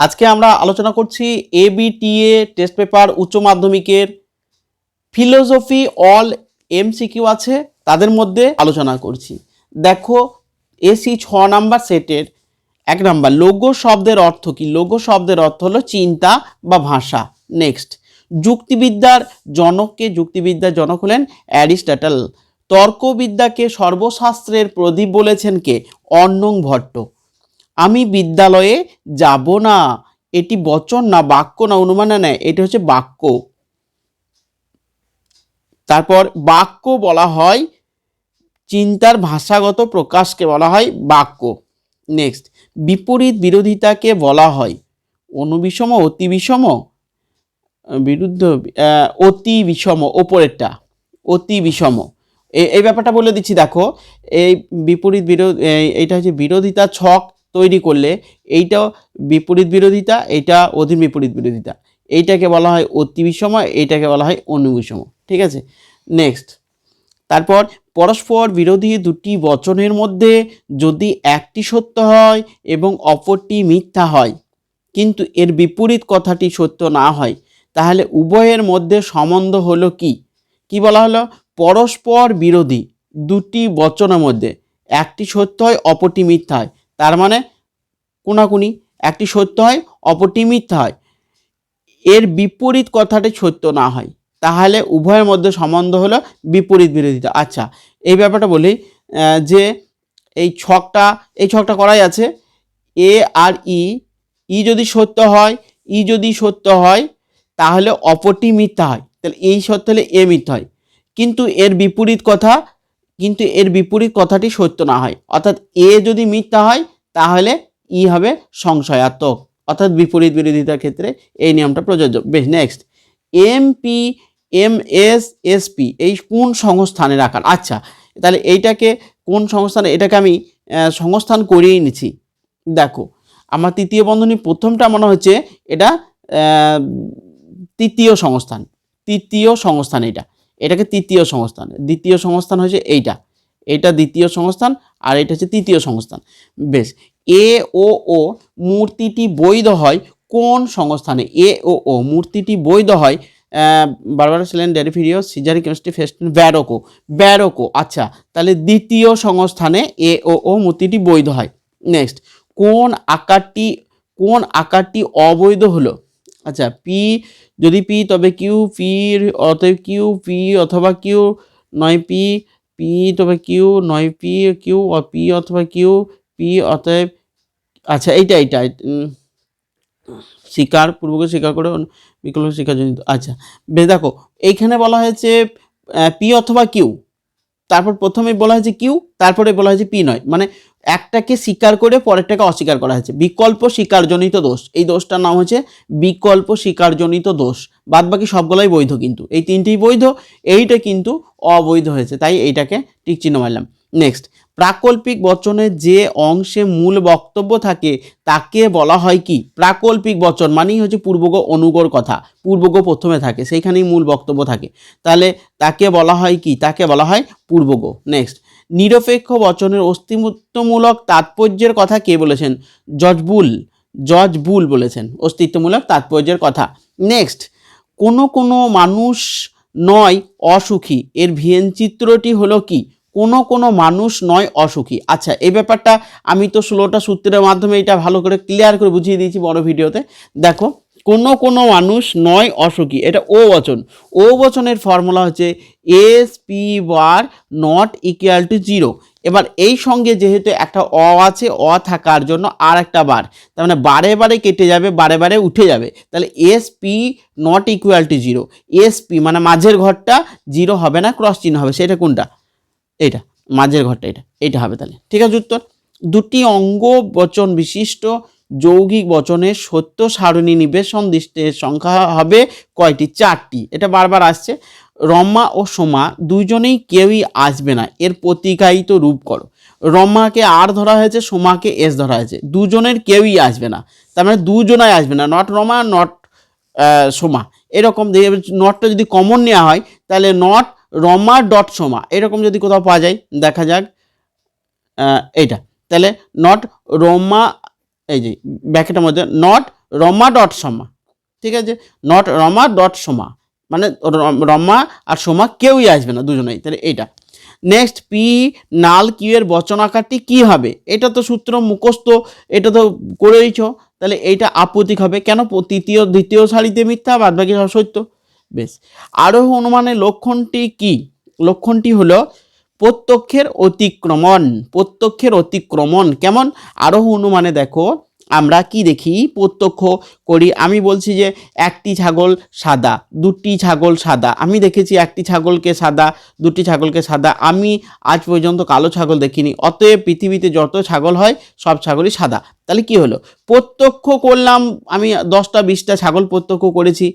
আজকে আমরা আলোচনা করছি এবিটিএ টেস্ট পেপার উচ্চ মাধ্যমিকের ফিলোসফি অল এমসিকিউ আছে, তাদের মধ্যে আলোচনা করছি। দেখো এসি ছ নাম্বার সেটের এক নাম্বার লোগো শব্দের অর্থ কি? লোগো শব্দের অর্থ হলো চিন্তা বা ভাষা। নেক্সট যুক্তিবিদ্যার জনককে যুক্তিবিদ্যার জনক হলেন অ্যারিস্টটল। তর্কবিদ্যাকে সর্বশাস্ত্রের প্রদীপ বলেছেন কে? অর্ণং ভট্ট। আমি বিদ্যালয়ে যাব না। এটি বচন না, বাক্য না, অনুমানে নেয় এটি হচ্ছে বাক্য। তারপর বাক্য বলা হয়, চিন্তার ভাষাগত প্রকাশকে বলা হয় বাক্য। নেক্সট বিপরীত বিরোধিতাকে বলা হয়। অনুবিষম অতি বিষম বিরুদ্ধ অতি বিষম ওপরেরটা অতি বিষম এই ব্যাপারটা বলে দিচ্ছি, দেখো। এই বিপরীত বিরোধ এইটা হচ্ছে বিরোধিতা ছক। তৈরি করলে এইটা বিপরীত বিরোধিতা, এইটা অধীন বিপরীত বিরোধিতা। এইটাকে বলা হয় অতি বিষম এইটাকে বলা হয় অনুবিষম ঠিক আছে? নেক্সট তারপর পরস্পর বিরোধী দুটি বচনের মধ্যে যদি একটি সত্য হয় এবং অপরটি মিথ্যা হয়, কিন্তু এর বিপরীত কথাটি সত্য না হয়, তাহলে উভয়ের মধ্যে সম্বন্ধ হলো কি? কি বলা হলো? পরস্পর বিরোধী দুটি বচনের মধ্যে একটি সত্য হয়, অপরটি মিথ্যা হয়। তার মানে কোনাকুনি, একটি সত্য হয়, অপরটি মিথ্যা হয়। এর বিপরীত কথাটি সত্য না হয়। তাহলে উভয়ের মধ্যে সম্বন্ধ হলো বিপরীত বিরোধিতা। আচ্ছা এই ব্যাপারটা বলি যে এই ছকটা এই ছকটা করাই আছে। এ আর ই ই যদি সত্য হয়, ই যদি সত্য হয়, তাহলে অপরটি মিথ্যা হয়। তাহলে এই সত্য হলে এ মিথ্যা হয়। কিন্তু এর বিপরীত কথা কিন্তু এর বিপরীত কথাটি সত্য না হয়। অর্থাৎ এ যদি মিথ্যা হয়, তাহলে ই হবে সংশয়াত্মক। অর্থাৎ বিপরীত বিরোধিতার ক্ষেত্রে এই নিয়মটা প্রযোজ্য। বেশ next MP M S SP এই কোন সংস্থানে রাখার আচ্ছা তাহলে এইটাকে কোন সংস্থানে, এটাকে আমি সংস্থান করিয়ে নিচ্ছি। দেখো, আমার তৃতীয় বন্ধনী প্রথমটা মনে হচ্ছে এটা তৃতীয় সংস্থান। তৃতীয় সংস্থান এটা। এটাকে তৃতীয় সংস্থান। দ্বিতীয় সংস্থান হয়েছে এইটা। এটা দ্বিতীয় সংস্থান আর এটা হচ্ছে তৃতীয় সংস্থান। বেশ, এ ও ও মূর্তিটি বৈধ হয় কোন সংস্থানে? এ ও ও মূর্তিটি বৈধ হয় বারবার ছিলেন ডেরিফিরিও সিজারি কেমিস্ট্রি ফেস্টিন ব্যারোকো। ব্যারোকো আচ্ছা তাহলে দ্বিতীয় সংস্থানে এ ও ও মূর্তিটি বৈধ হয়। নেক্সট, কোন আকারটি কোন আকারটি অবৈধ হলো? আচ্ছা পি যদি পি তবে কিউ পি অতএব কিউ পি অথবা কিউ নয় পি পি তবে কিউ নয় পি কিউ পি অথবা কিউ পি অতএব আচ্ছা এইটা এইটা শিকার পূর্বকে স্বীকার করে বিকল্প স্বীকারজনিত আচ্ছা বেশ, দেখো, এইখানে বলা হয়েছে পি অথবা কিউ তারপর প্রথমে বলা হয়েছে কিউ, তারপরে বলা হয়েছে পি নয়। মানে একটাকে স্বীকার করে পরেরটাকে অস্বীকার করা হয়েছে। বিকল্প স্বীকারজনিত দোষ। এই দোষটার নাম হচ্ছে বিকল্প স্বীকারজনিত দোষ। বাদ বাকি সবগুলোই বৈধ কিন্তু। এই তিনটেই বৈধ, এইটা কিন্তু অবৈধ হয়েছে। তাই এইটাকে টিক চিহ্ন মারলাম। নেক্সট প্রাকল্পিক বচনের যে অংশে মূল বক্তব্য থাকে, তাকে বলা হয় কি? প্রাকল্পিক বচন মানেই হচ্ছে পূর্বগ অনুগর কথা। পূর্বগ প্রথমে থাকে, সেইখানেই মূল বক্তব্য থাকে। তাহলে তাকে বলা হয় কি? তাকে বলা হয় পূর্বগ নেক্সট নিরপেক্ষ বচনের অস্তিত্বমূলক তাৎপর্যের কথা কে বলেছেন? জজ বুল। জজ বুল বলেছেন অস্তিত্বমূলক তাৎপর্যের কথা। নেক্সট কোনো কোনো মানুষ নয় অসুখী। এর ভিয়েন চিত্রটি হলো কি? কোনো কোনো মানুষ নয় অসুখী। আচ্ছা এই ব্যাপারটা আমি তো ষোলোটা সূত্রের মাধ্যমে এটা ভালো করে ক্লিয়ার করে বুঝিয়ে দিয়েছি বড় ভিডিওতে। দেখো, কোনো কোনো মানুষ নয় অসুখী, এটা ও বচন। ও বচনের ফর্মুলা হচ্ছে S P bar not equal to zero এবার এই সঙ্গে যেহেতু একটা অ আছে, অ থাকার জন্য আর একটা বার। তার মানে বারে বারে কেটে যাবে, বারে বারে উঠে যাবে। তাহলে S P not equal to zero S P মানে মাঝের ঘরটা জিরো হবে না ক্রস চিহ্ন হবে, সেটা কোনটা? এটা মাঝের ঘরটা এটা এটা হবে তাহলে। ঠিক আছে উত্তর? দুটি অঙ্গ বচন বিশিষ্ট যৌগিক বচনের সত্য সারণী নিবেশন দৃষ্টের সংখ্যা হবে কয়টি? চারটি। এটা বারবার আসছে। রমা ও সোমা দুইজনেই কেউই আসবে না। এর প্রতিকায়িত রূপ করো। রমাকে আর ধরা হয়েছে, সোমাকে এস ধরা হয়েছে। দুজনের কেউই আসবে না। তার মানে দুজনাই আসবে না। Not Roma, not Soma. এরকম নটটা যদি কমন নেওয়া হয়, তাহলে নট রমা ডট সোমা, এরকম যদি কোথাও পাওয়া যায়, দেখা যাক এইটা। তাহলে নট রমা, এই যে, ব্যাকেটের মধ্যে নট রমা ডট সমা, ঠিক আছে? নট রমা ডট সোমা মানে রম- আর সোমা কেউই আসবে না, দুজনেই, তাহলে এইটা। নেক্সট পি নাল কিউ এর বচন আকারটি কি হবে? এটা তো সূত্র মুখস্থ, এটা তো করেইছ, তাহলে এইটা আপত্তিক হবে। কেন? তৃতীয়, দ্বিতীয় সারিতে মিথ্যা বাদ বাকি সব সত্য। বেশ। আরোহ অনুমানের লক্ষণটি কি? লক্ষণটি হলো প্রত্যক্ষের অতিক্রমণ প্রত্যক্ষের অতিক্রমণ। কেমন? আরোহ অনুমানে দেখো, আমরা কি দেখি? প্রত্যক্ষ করি। আমি বলছি যে একটি ছাগল সাদা, দুটি ছাগল সাদা। আমি দেখেছি একটি ছাগলকে সাদা, দুটি ছাগলকে সাদা। আমি আজ পর্যন্ত কালো ছাগল দেখিনি। অতএব পৃথিবীতে যত ছাগল হয়, সব ছাগলই সাদা। তাহলে কি হলো? প্রত্যক্ষ করলাম, আমি দশটা, বিশটা ছাগল প্রত্যক্ষ করেছি।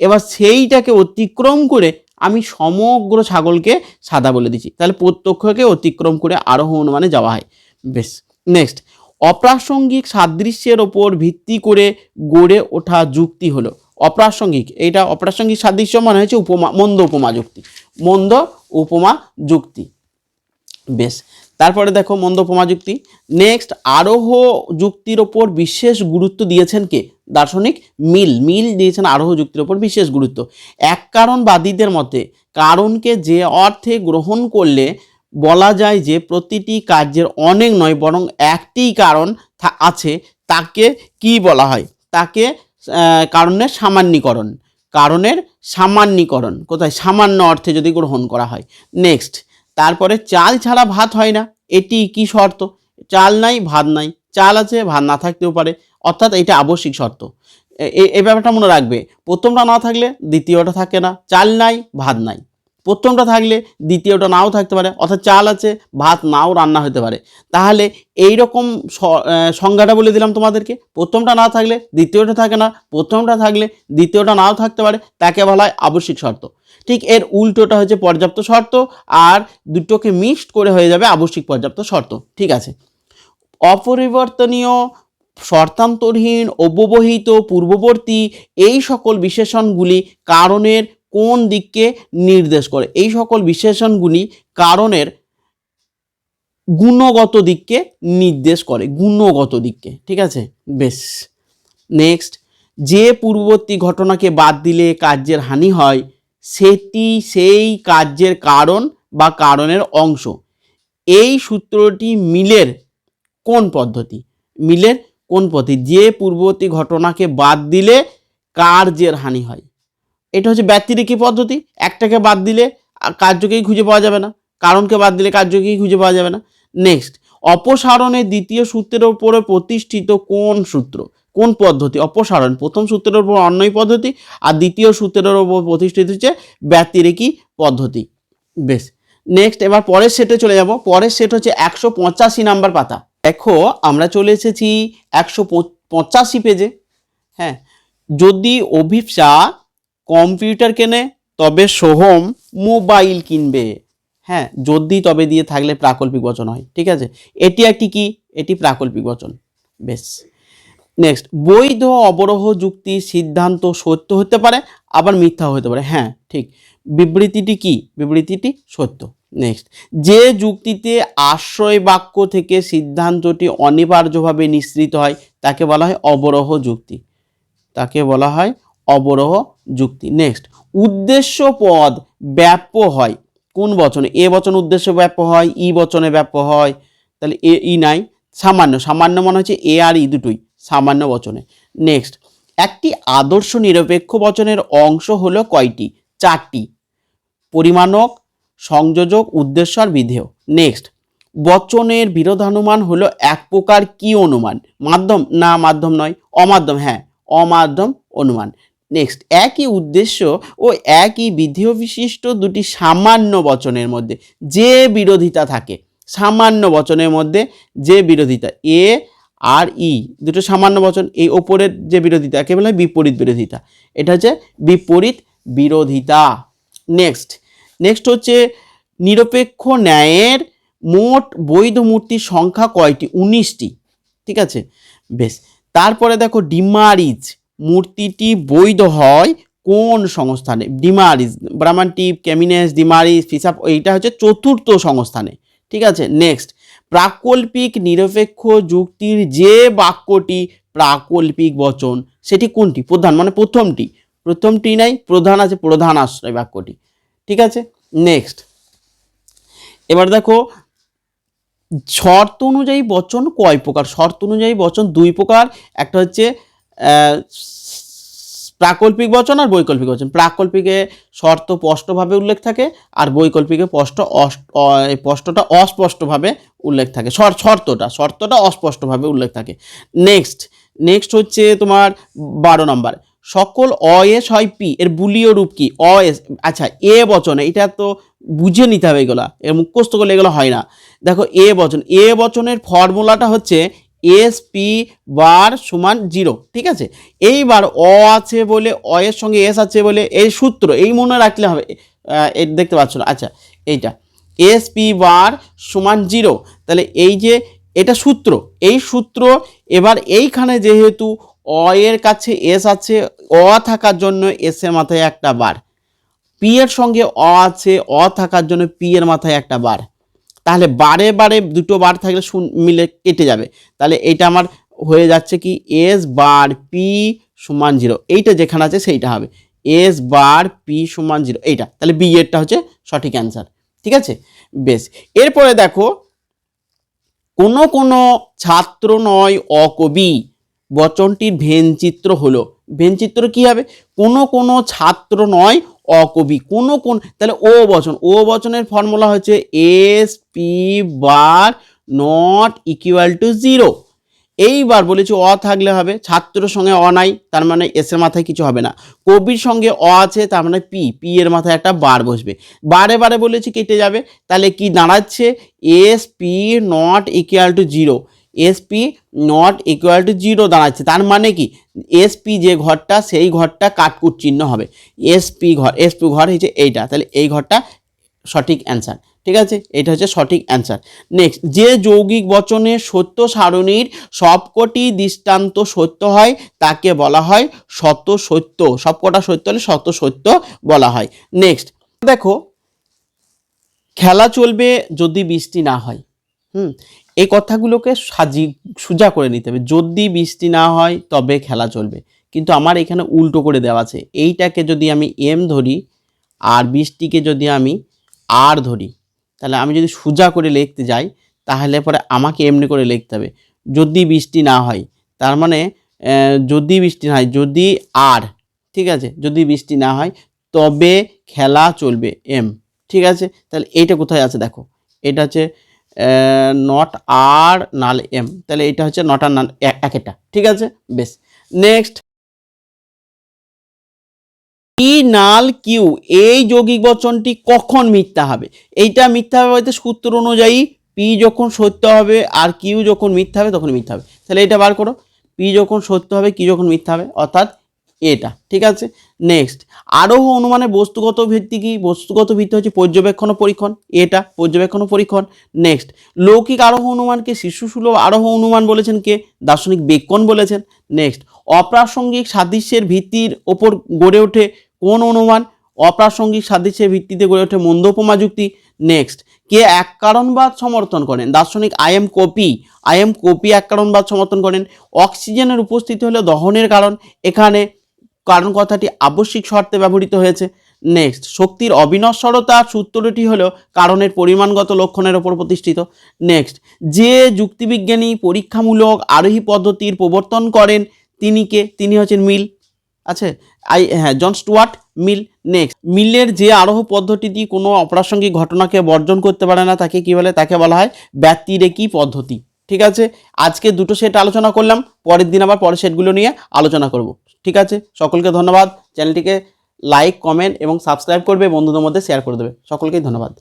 এবার সেইটাকে অতিক্রম করে আমি সমগ্র ছাগলকে সাদা বলে দিচ্ছি। তাহলে প্রত্যক্ষকে অতিক্রম করে আরোহ অনুমানে যাওয়া হয়। বেশ নেক্সট অপ্রাসঙ্গিক সাদৃশ্যের ওপর ভিত্তি করে গড়ে ওঠা যুক্তি হলো। অপ্রাসঙ্গিক, এইটা অপ্রাসঙ্গিক সাদৃশ্য মানে হচ্ছে উপমা, মন্দ উপমা যুক্তি। মন্দ উপমা যুক্তি। বেশ তারপরে দেখো মন্দ যুক্তি। নেক্সট আরোহ যুক্তির ওপর বিশেষ গুরুত্ব দিয়েছেন কে? দার্শনিক মিল। মিল দিয়েছেন আরোহ যুক্তির ওপর বিশেষ গুরুত্ব। এক কারণবাদীদের মতে, কারণকে যে অর্থে গ্রহণ করলে বলা যায় যে প্রতিটি কার্যের অনেক নয়, বরং একটিই কারণ আছে, তাকে কি বলা হয়? তাকে কারণের সামান্যীকরণ। কারণের সামান্যীকরণ। কোথায়? সামান্য অর্থে যদি গ্রহণ করা হয়। নেক্সট তারপরে চাল ছাড়া ভাত হয় না। এটি কি শর্ত? চাল নাই, ভাত নাই। চাল আছে, ভাত না থাকতেও পারে। অর্থাৎ এটা আবশ্যিক শর্ত। এই ব্যাপারটা মনে রাখবে। প্রথমটা না থাকলে দ্বিতীয়টা থাকে না। চাল নাই, ভাত নাই। প্রথমটা থাকলে দ্বিতীয়টা নাও থাকতে পারে। অর্থাৎ চাল আছে, ভাত নাও রান্না হতে পারে। তাহলে এই রকম সংজ্ঞাটা বলে দিলাম তোমাদেরকে। প্রথমটা না থাকলে দ্বিতীয়টা থাকে না। প্রথমটা থাকলে দ্বিতীয়টা নাও থাকতে পারে। তাকে বলা হয় আবশ্যিক শর্ত। ঠিক এর উল্টোটা হচ্ছে পর্যাপ্ত শর্ত আর দুটোকে মিক্সড করে হয়ে যাবে আবশ্যিক পর্যাপ্ত শর্ত, ঠিক আছে? অপরিবর্তনীয়, শর্তান্তরহীন, অব্যবহিত, পূর্ববর্তী এই সকল বিশেষণগুলি কারণের কোন দিককে নির্দেশ করে? এই সকল বিশেষণগুলি কারণের গুণগত দিককে নির্দেশ করে, গুণগত দিককে, ঠিক আছে? বেশ। নেক্সট যে পূর্ববর্তী ঘটনাকে বাদ দিলে কার্যের হানি হয় সেটি সেই কার্যের কারণ বা কারণের অংশ। এই সূত্রটি মিলের কোন পদ্ধতি? মিলের কোন পদ্ধতি? যে পূর্ববর্তী ঘটনাকে বাদ দিলে কার্যের হানি হয়। এটা হচ্ছে ব্যতিরেকি পদ্ধতি। একটাকে বাদ দিলে কার্যকেই খুঁজে পাওয়া যাবে না। কারণকে বাদ দিলে কার্যকেই খুঁজে পাওয়া যাবে না। নেক্সট অপসারণের দ্বিতীয় সূত্রের ওপরে প্রতিষ্ঠিত কোন সূত্র? কোন পদ্ধতি? অপসারণ। প্রথম সূত্রের উপর অন্যই পদ্ধতি, আর দ্বিতীয় সূত্রের উপর প্রতিষ্ঠিত হচ্ছে ব্যতিরেকি পদ্ধতি। বেশ। নেক্সট এবার পরের সেটে চলে যাব। পরের সেট হচ্ছে একশো পঁচাশি নাম্বার পাতা। দেখো, আমরা চলে এসেছি একশো পঁচাশি পেজে হ্যাঁ যদি অভিপসা কম্পিউটার কেনে, তবে সোহম মোবাইল কিনবে। হ্যাঁ যদি তবে দিয়ে থাকলে প্রাকল্পিক বচন হয়। ঠিক আছে? এটি একটি কি? এটি প্রাকল্পিক বচন। বেশ। নেক্সট বৈধ অবরোহ যুক্তি সিদ্ধান্ত সত্য হতে পারে, আবার মিথ্যাও হতে পারে। হ্যাঁ ঠিক। বিবৃতিটি কি? বিবৃতিটি সত্য। নেক্সট যে যুক্তিতে আশ্রয় বাক্য থেকে সিদ্ধান্তটি অনিবার্যভাবে নিঃসৃত হয়, তাকে বলা হয় অবরোহ যুক্তি। তাকে বলা হয় অবরোহ যুক্তি। নেক্সট উদ্দেশ্য পদ ব্যাপ্য হয়। কোন বচনে? এ বচন উদ্দেশ্য ব্যাপ্য হয়, ই বচনে ব্যাপ্য হয়। তাহলে এ, ই নাই। সামান্য। সামান্য মনে হচ্ছে এ আর ই দুটোই। সামান্য বচনে। নেক্সট একটি আদর্শ নিরপেক্ষ বচনের অংশ হলো কয়টি? চারটি। পরিমাণক, সংযোজক, উদ্দেশ্য আর বিধেয়। নেক্সট বচনের বিরোধানুমান হলো এক প্রকার কি অনুমান? মাধ্যম? না, মাধ্যম নয়, অমাধ্যম। হ্যাঁ অমাধ্যম অনুমান। নেক্সট একই উদ্দেশ্য ও একই বিধেয় বিশিষ্ট দুটি সামান্য বচনের মধ্যে যে বিরোধিতা থাকে। সামান্য বচনের মধ্যে যে বিরোধিতা, এ আর ই, দুটো সামান্য বচন, এই ওপরের যে বিরোধিতা, একে বলা হয় বিপরীত বিরোধিতা। এটা হচ্ছে বিপরীত বিরোধিতা। নেক্সট নেক্সট হচ্ছে নিরপেক্ষ ন্যায়ের মোট বৈধ মূর্তির সংখ্যা কয়টি? উনিশটি। ঠিক আছে? বেশ। তারপরে দেখো, ডিমারিজ মূর্তিটি বৈধ হয় কোন সংস্থানে? ডিমারিজ ব্রাহ্মণটিপ ক্যামিনেস, ডিমারিজ, ফিসাপ, এইটা হচ্ছে চতুর্থ সংস্থানে। ঠিক আছে? নেক্সট প্রাকল্পিক নিরপেক্ষ যুক্তির যে বাক্যটি প্রাকল্পিক বচন, সেটি কোনটি? প্রধান মানে প্রথমটি। প্রথমটি নাই, প্রধান আছে, প্রধান আশ্রয় বাক্যটি। ঠিক আছে? নেক্সট এবার দেখো, শর্ত অনুযায়ী বচন কয় প্রকার? শর্ত অনুযায়ী বচন দুই প্রকার। একটা হচ্ছে প্রাকল্পিক বচন আর বৈকল্পিক বচন। প্রাকল্পিকে শর্ত স্পষ্টভাবে উল্লেখ থাকে আর বৈকল্পিকে স্পষ্ট স্পষ্টটা অস্পষ্টভাবে উল্লেখ থাকে। শর্তটা শর্তটা অস্পষ্টভাবে উল্লেখ থাকে। নেক্সট নেক্সট হচ্ছে তোমার বারো নম্বর। সকল অয়েস হয় পি, এর বুলীয় রূপ কি? অয়েস আচ্ছা এ বচনে, এটা তো বুঝে নিতে হবে এগুলা। এর মুখস্থ করলে এগুলো হয় না। দেখো, এ বচন, এ বচনের ফর্মুলাটা হচ্ছে এস পি বার সমান জিরো ঠিক আছে? এইবার অ আছে বলে অ এর সঙ্গে এস আছে বলে, এই সূত্র, এই মনে রাখলে হবে দেখতে পাচ্ছ না। আচ্ছা এইটা। এস পি বার সমান জিরো তাহলে এই যে এটা সূত্র, এই সূত্র এবার এইখানে যেহেতু অ এর কাছে এস আছে অ থাকার জন্য এস এর মাথায় একটা বার পি এর সঙ্গে অ আছে অ থাকার জন্য পি এর মাথায় একটা বার তাহলে বারে বারে দুটো বার থাকলে মিলে কেটে যাবে। তাহলে এটা আমার হয়ে যাচ্ছে কি এস বার পি সমান জিরো এইটা যেখানে আছে সেইটা হবে। এস বার পি সমান জিরো এইটা। তাহলে বি এরটা হচ্ছে সঠিক অ্যান্সার ঠিক আছে? বেশ। এরপরে দেখো, কোনো কোনো ছাত্র নয় অকবি বচনটির ভেনচিত্র হলো। ভেনচিত্র কি হবে? কোনো কোনো ছাত্র নয় অকবি, কোনো কোন, তাহলে ও বচন, ও বচনের ফর্মুলা হচ্ছে S P bar not equal to zero এইবার বলেছি অ থাকলে হবে ছাত্রর সঙ্গে অ নাই, তার মানে এস এর মাথায় কিছু হবে না। কবির সঙ্গে অ আছে, তার মানে পি পি এর মাথায় একটা বার বসবে। বারে বারে বলেছি কেটে যাবে, তাহলে কি দাঁড়াচ্ছে? S P not equal to zero S P not equal to zero দাঁড়াচ্ছে। তার মানে কি? এস পি যে ঘরটা, সেই ঘরটা কাটকুট চিহ্ন হবে। এস পি ঘর এস পি ঘর হচ্ছে এইটা। তাহলে এই ঘরটা সঠিক অ্যান্সার ঠিক আছে? এটা হচ্ছে সঠিক অ্যান্সার নেক্সট যে যৌগিক বচনে সত্য সারণীর সবকটি দৃষ্টান্ত সত্য হয়, তাকে বলা হয় শত সত্য। সবকটা সত্য হলে শত সত্য বলা হয়। নেক্সট দেখো, খেলা চলবে যদি বৃষ্টি না হয়। হুম? এই কথাগুলোকে সাজি, সোজা করে নিতে হবে। যদি বৃষ্টি না হয়, তবে খেলা চলবে। কিন্তু আমার এখানে উল্টো করে দেওয়া আছে। এইটাকে যদি আমি এম ধরি, আর বৃষ্টিকে যদি আমি আর ধরি, তাহলে আমি যদি সোজা করে লিখতে যাই, তাহলে পরে আমাকে এমনি করে লিখতে হবে। যদি বৃষ্টি না হয়, তার মানে যদি বৃষ্টি না হয়, যদি আর ঠিক আছে? যদি বৃষ্টি না হয়, তবে খেলা চলবে এম ঠিক আছে? তাহলে এইটা কোথায় আছে দেখো। এটা হচ্ছে নট আর নাল এম তাহলে এটা হচ্ছে নট আর নাল একটা ঠিক আছে? বেশ। নেক্সট ই নাল কিউ এই যৌগিক বচনটি কখন মিথ্যা হবে? এইটা মিথ্যা হবে বলতে সূত্র অনুযায়ী পি যখন সত্য হবে আর কিউ যখন মিথ্যা হবে তখন মিথ্যা হবে। তাহলে এটা বার করো। পি যখন সত্য হবে কি যখন মিথ্যা হবে। অর্থাৎ এটা, ঠিক আছে? নেক্সট আরোহ অনুমানে বস্তুগত ভিত্তি কি? বস্তুগত ভিত্তি হচ্ছে পর্যবেক্ষণ পরীক্ষণ। এটা, পর্যবেক্ষণ পরীক্ষণ। নেক্সট লৌকিক আরোহ অনুমানকে শিশুসুলভ আরোহ অনুমান বলেছেন কে? দার্শনিক বেকন বলেছেন। নেক্সট অপ্রাসঙ্গিক সাদৃশ্যের ভিত্তির ওপর গড়ে ওঠে কোন অনুমান? অপ্রাসঙ্গিক সাদৃশ্যের ভিত্তিতে গড়ে ওঠে মন্দোপমা যুক্তি। নেক্সট কে এক কারণবাদ সমর্থন করেন? দার্শনিক I M Copi. I M Copi এক কারণবাদ সমর্থন করেন। অক্সিজেনের উপস্থিতি হলো দহনের কারণ। এখানে কারণ কথাটি আবশ্যিক শর্তে ব্যবহৃত হয়েছে। নেক্সট শক্তির অবিনশ্বরতার সূত্রটি হলো কারণের পরিমাণগত লক্ষণের ওপর প্রতিষ্ঠিত। নেক্সট যে যুক্তিবিজ্ঞানী পরীক্ষামূলক আরোহী পদ্ধতির প্রবর্তন করেন, তিনি কে? তিনি হচ্ছেন মিল। আছে? আই হ্যাঁ জন স্টুয়ার্ট মিল। নেক্সট মিলের যে আরোহ পদ্ধতিটি কোনো অপ্রাসঙ্গিক ঘটনাকে বর্জন করতে পারে না, তাকে কি বলে? তাকে বলা হয় ব্যতিরেকি পদ্ধতি। ঠিক আছে? আজকে দুটো সেট আলোচনা করলাম, পরের দিন আবার পরের সেটগুলো নিয়ে আলোচনা করব। ঠিক আছে? সকলকে ধন্যবাদ। চ্যানেলটিকে লাইক কমেন্ট এবং সাবস্ক্রাইব করবে, বন্ধুদের মধ্যে শেয়ার করে দেবে। সকলকেই ধন্যবাদ।